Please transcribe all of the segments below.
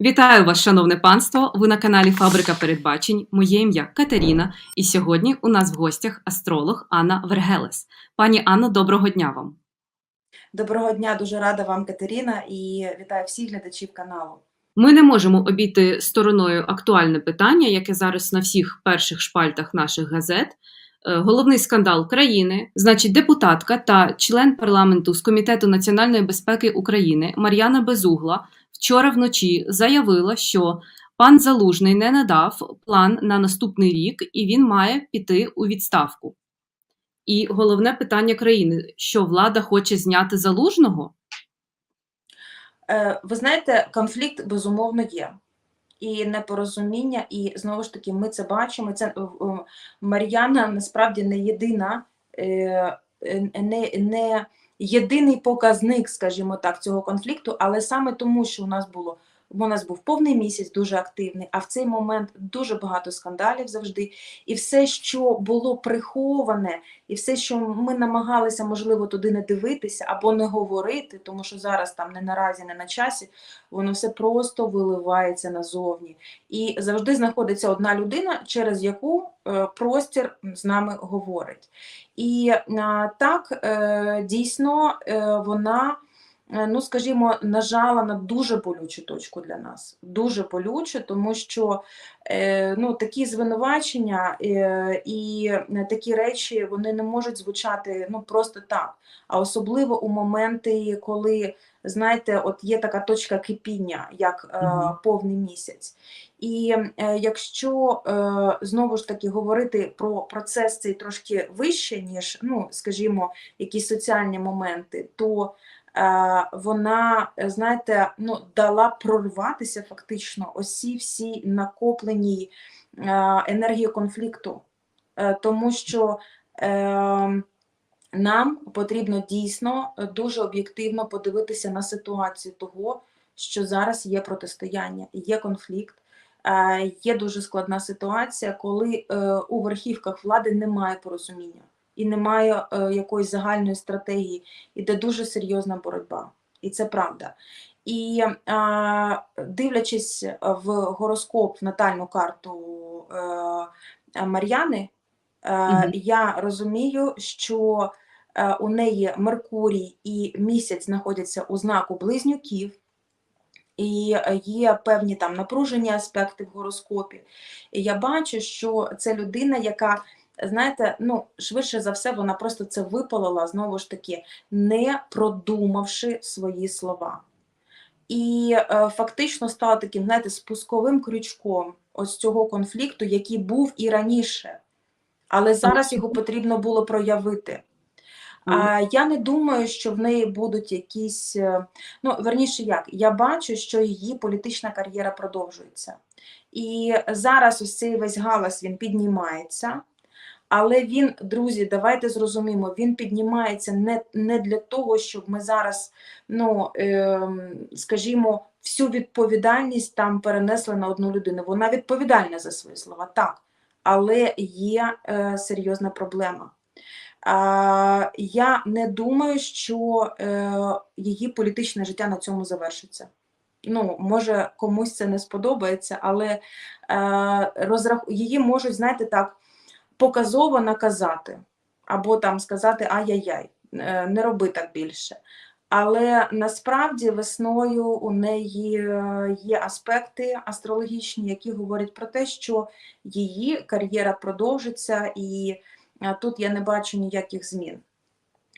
Вітаю вас, шановне панство! Ви на каналі Фабрика Передбачень. Моє ім'я Катерина, і сьогодні у нас в гостях астролог Анна Вергелес. Пані Анно, доброго дня вам! Доброго дня, дуже рада вам, Катерина, і вітаю всіх глядачів каналу. Ми не можемо обійти стороною актуальне питання, яке зараз на всіх перших шпальтах наших газет. Е, Головний скандал країни, значить, депутатка та член парламенту з комітету національної безпеки України Мар'яна Безугла вчора вночі заявила, що пан Залужний не надав план на наступний рік і він має піти у відставку. І головне питання країни: що влада хоче зняти залужного? Е, Ви знаєте, конфлікт безумовно є. І непорозуміння, і знову ж таки, ми це бачимо. Це е, е, Мар'яна насправді не єдина, не, не єдиний показник, скажімо так, цього конфлікту, але саме тому, що у нас було у нас був повний місяць дуже активний, а в цей момент дуже багато скандалів завжди. І все, що було приховане, і все, що ми намагалися, можливо, туди не дивитися або не говорити, тому що зараз там не наразі, не на часі, воно все просто виливається назовні. І завжди знаходиться одна людина, через яку е, простір з нами говорить. І так е, дійсно е, вона. Е, ну, скажімо, нажала на дуже болючу точку для нас. Дуже болюче, тому що е, ну, такі звинувачення е, і такі речі вони не можуть звучати ну, просто так. А особливо у моменти, коли, знаєте, от є така точка кипіння, як е, повний місяць. І е, якщо е, знову ж таки говорити про процес цей трошки вище, ніж, ну, скажімо, якісь соціальні моменти, то вона, е, знаєте, ну, дала прорватися фактично осі всі накоплені е, енергії конфлікту, Е, тому що е, нам потрібно дійсно е, дуже об'єктивно подивитися на ситуацію того, що зараз є протистояння, є конфлікт. Е, Є дуже складна ситуація, коли е, у верхівках влади немає порозуміння і немає е, якоїсь загальної стратегії, іде дуже серйозна боротьба. І це правда. І е, дивлячись в гороскоп, в натальну карту е, Мар'яни, е, Мгм. я розумію, що е, у неї Меркурій і місяць знаходяться у знаку близнюків, і е, є певні там напружені аспекти в гороскопі. І я бачу, що це людина, яка, знаєте, ну, швидше за все, вона просто це випалила, знову ж таки, не продумавши свої слова. І е, фактично стала таким, знаєте, спусковим крючком ось цього конфлікту, який був і раніше. Але зараз його потрібно було проявити. А я не думаю, що в неї будуть якісь. е, Ну, верніше, як я бачу, що її політична кар'єра продовжується. І зараз ось цей весь галас він піднімається. Але він, друзі, давайте зрозуміємо, він піднімається не, не для того, щоб ми зараз, ну, ем, скажімо, всю відповідальність там перенесли на одну людину. Вона відповідальна за свої слова, так, але є е, серйозна проблема. А, я не думаю, що е, її політичне життя на цьому завершиться. Ну, може, комусь це не сподобається, але е, розрах... її можуть, знаєте, так, показово наказати, або там сказати ай-яй-яй, е, не роби так більше. Але насправді весною у неї е, є аспекти астрологічні, які говорять про те, що її кар'єра продовжиться, і е, тут я не бачу ніяких змін.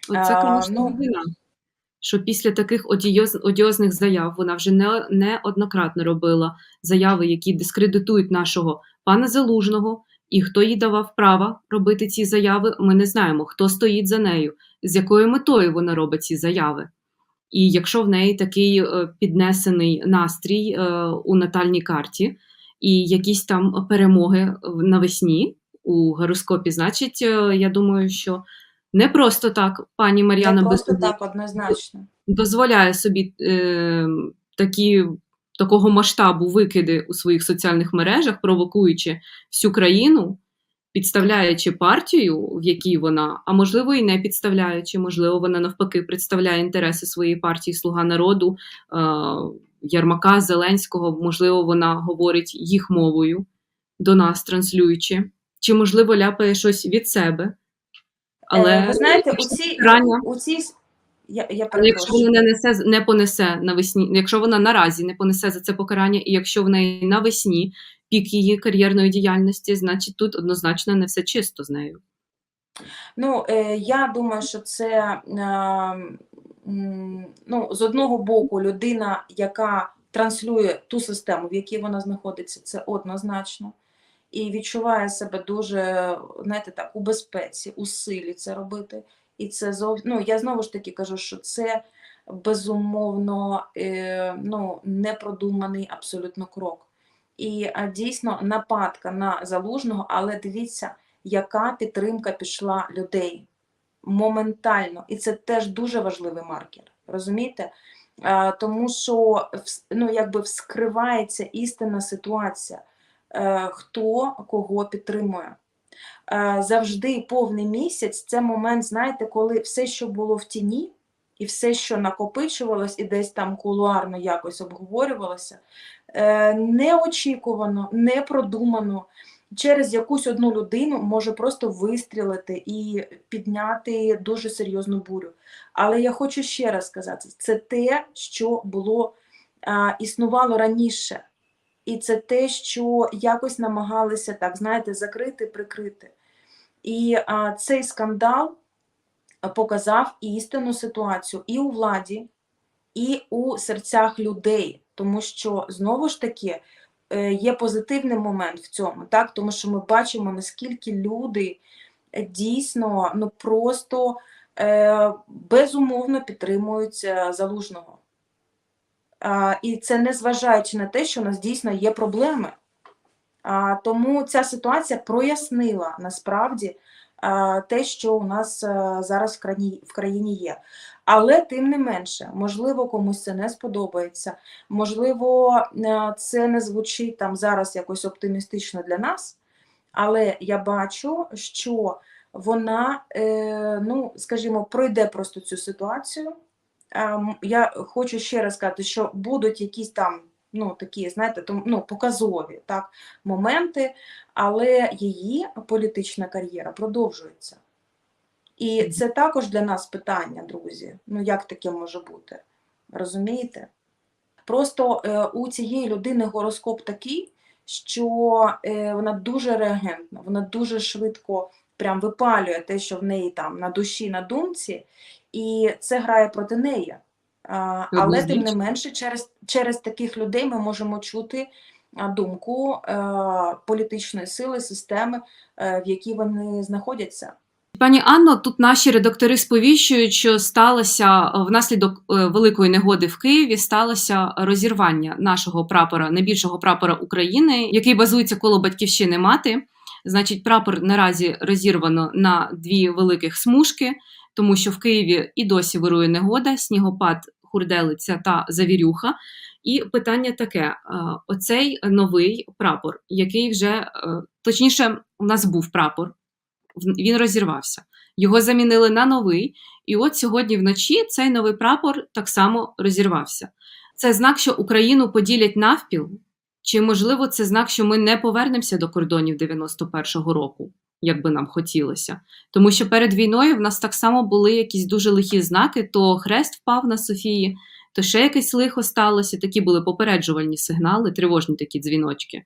Оце, А, ну- Що після таких одіоз, одіозних заяв вона вже не, неоднократно робила заяви, які дискредитують нашого пана Залужного, і хто їй давав право робити ці заяви, ми не знаємо, хто стоїть за нею, з якою метою вона робить ці заяви. І якщо в неї такий е, піднесений настрій е, у натальній карті, і якісь там перемоги навесні у гороскопі, значить, е, я думаю, що не просто так пані Мар'яна однозначно. дозволяє собі е, такі, такого масштабу викиди у своїх соціальних мережах, провокуючи всю країну, підставляючи партію, в якій вона, а можливо, і не підставляючи, можливо, вона навпаки представляє інтереси своєї партії Слуга народу, е, Єрмака, Зеленського, можливо, вона говорить їх мовою до нас, транслюючи, чи, можливо, ляпає щось від себе. Але Е, ви знаєте, у цій, у цій я, я але якщо вона не несе не понесе навесні, якщо вона наразі не понесе за це покарання, і якщо в неї навесні пік її кар'єрної діяльності, значить тут однозначно не все чисто з нею. Ну, е, я думаю, що це е, ну, з одного боку людина, яка транслює ту систему, в якій вона знаходиться, це однозначно. І відчуває себе дуже, знаєте, так, у безпеці, у силі це робити. І це зов... ну, я знову ж таки кажу, що це безумовно е, ну, непродуманий абсолютно крок. І дійсно нападка на залужного, але дивіться, яка підтримка пішла людей моментально. І це теж дуже важливий маркер. Розумієте? Тому що ну, якби вскривається істинна ситуація, е, хто кого підтримує. Е, Завжди повний місяць це момент, знаєте, коли все, що було в тіні, і все, що накопичувалось і десь там кулуарно якось обговорювалося, е, неочікувано, непродумано, через якусь одну людину може просто вистрілити і підняти дуже серйозну бурю. Але я хочу ще раз сказати: це те, що було а, існувало раніше. І це те, що якось намагалися так, знаєте, закрити, прикрити. І а, цей скандал показав істинну ситуацію і у владі, і у серцях людей. Тому що знову ж таки е, є позитивний момент в цьому, так? тому що ми бачимо, наскільки люди дійсно ну, просто е, безумовно підтримують е, залужного. І це не зважаючи на те, що у нас дійсно є проблеми. Тому ця ситуація прояснила насправді те, що у нас а, зараз в країні, в країні є. Але тим не менше, можливо, комусь це не сподобається, можливо, е, це не звучить там зараз якось оптимістично для нас, але я бачу, що вона, е, ну, скажімо, пройде просто цю ситуацію. Я хочу ще раз сказати, що будуть якісь там, ну, такі, знаєте, ну, показові так, моменти, але її політична кар'єра продовжується. І це також для нас питання, друзі. Ну, як таке може бути? Розумієте? Просто е, у цієї людини гороскоп такий, що е, вона дуже реагентна, вона дуже швидко прям випалює те, що в неї там на душі, на думці, і це грає проти неї. А, але тим не менше, через, через таких людей ми можемо чути думку е, політичної сили, системи, е, в якій вони знаходяться. Пані Анно, тут наші редактори сповіщують, що сталося е, внаслідок е, великої негоди в Києві сталося розірвання нашого прапора, найбільшого прапора України, який базується коло батьківщини мати. Значить, прапор наразі розірвано на дві великих смужки, тому що в Києві і досі вирує негода, снігопад, хурделиця та завірюха. І питання таке: е, оцей новий прапор, який вже е, точніше, у нас був прапор, він розірвався. Його замінили на новий, і от сьогодні вночі цей новий прапор так само розірвався. Це знак, що Україну поділять навпіл, чи можливо це знак, що ми не повернемося до кордонів 91-го року, як би нам хотілося. Тому що перед війною в нас так само були якісь дуже лихі знаки: то хрест впав на Софії, то ще якесь лихо сталося. Такі були попереджувальні сигнали, тривожні такі дзвіночки.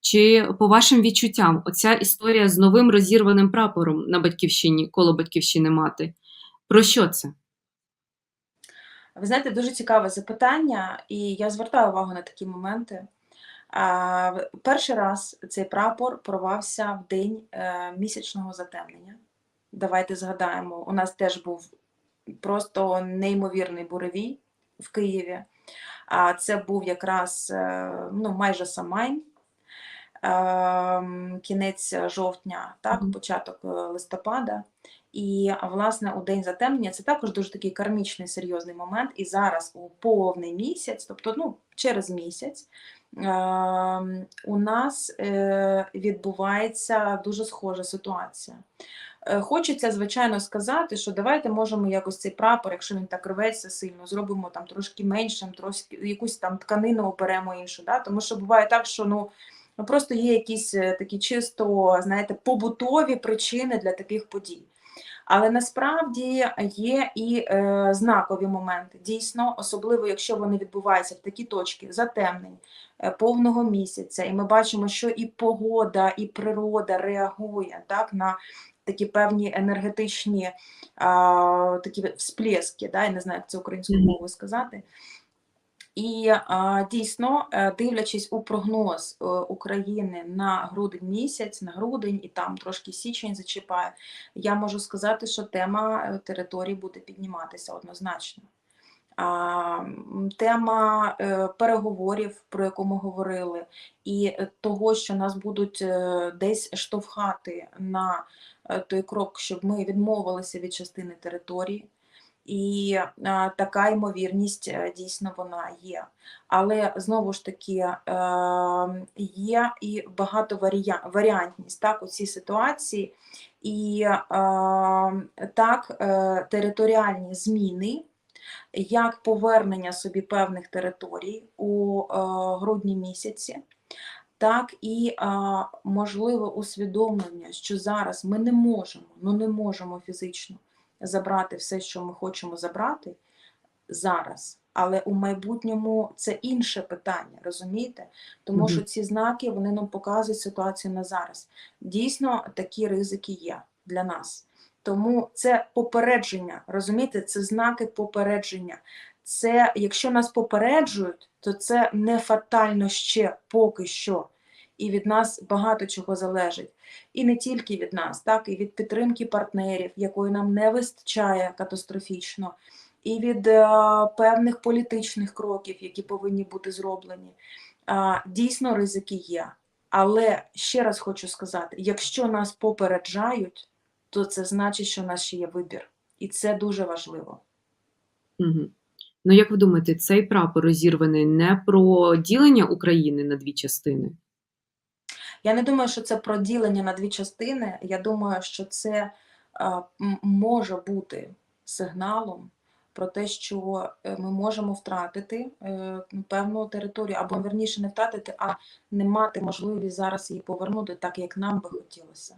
Чи по вашим відчуттям, оця історія з новим розірваним прапором на батьківщині, коло батьківщини мати? Про що це? Ви знаєте, дуже цікаве запитання, і я звертаю увагу на такі моменти. Перший раз цей прапор порвався в день е, місячного затемнення. Давайте згадаємо, у нас теж був просто неймовірний буревій в Києві. А це був якраз е, ну, майже самайн, ем, кінець жовтня, так, початок е, листопада. І, власне, у день затемнення це також дуже такий кармічний серйозний момент. І зараз у повний місяць, тобто ну, через місяць, у нас е, відбувається дуже схожа ситуація. Е, Хочеться, звичайно, сказати, що давайте можемо якось цей прапор, якщо він так рветься сильно, зробимо там трошки меншим, трошки якусь там тканину оберемо іншу. Да? Тому що буває так, що ну, ну просто є якісь е, такі чисто, знаєте, побутові причини для таких подій. Але насправді є і е, знакові моменти. Дійсно, особливо якщо вони відбуваються в такі точки затемнень, е, повного місяця, і ми бачимо, що і погода, і природа реагує так, на такі певні енергетичні е, такі всплески, да, я не знаю, як це українською мовою сказати. І дійсно, е, дивлячись у прогноз е, України на грудень місяць, на грудень і там трошки січень зачіпає, я можу сказати, що тема е, території буде підніматися однозначно. Тема переговорів, про яку ми говорили, і того, що нас будуть десь штовхати на той крок, щоб ми відмовилися від частини території. І а, така ймовірність е, дійсно вона є. Але знову ж таки е, є і багато варіантність так, у цій ситуації. І е, так, територіальні зміни, як повернення собі певних територій у грудні місяці, так і а, можливе усвідомлення, що зараз ми не можемо, ну не можемо фізично забрати все, що ми хочемо забрати зараз. Але у майбутньому це інше питання, розумієте? Тому Мгм. що ці знаки вони нам показують ситуацію на зараз. Дійсно, такі ризики є для нас. Тому це попередження, розумієте, це знаки попередження. Це, якщо нас попереджують, то це не фатально ще поки що. І від нас багато чого залежить. І не тільки від нас, так, і від підтримки партнерів, якої нам не вистачає катастрофічно, і від е, певних політичних кроків, які повинні бути зроблені. А, дійсно, ризики є. Але ще раз хочу сказати: якщо нас попереджають, то це значить, що у нас ще є вибір. І це дуже важливо. Мгм. Ну, як ви думаєте, цей прапор розірваний не про ділення України на дві частини? Я не думаю, що це про ділення на дві частини. Я думаю, що це може бути сигналом про те, що е, ми можемо втратити е, певну територію, або верніше не втратити, а не мати можливість зараз її повернути так, як нам би хотілося.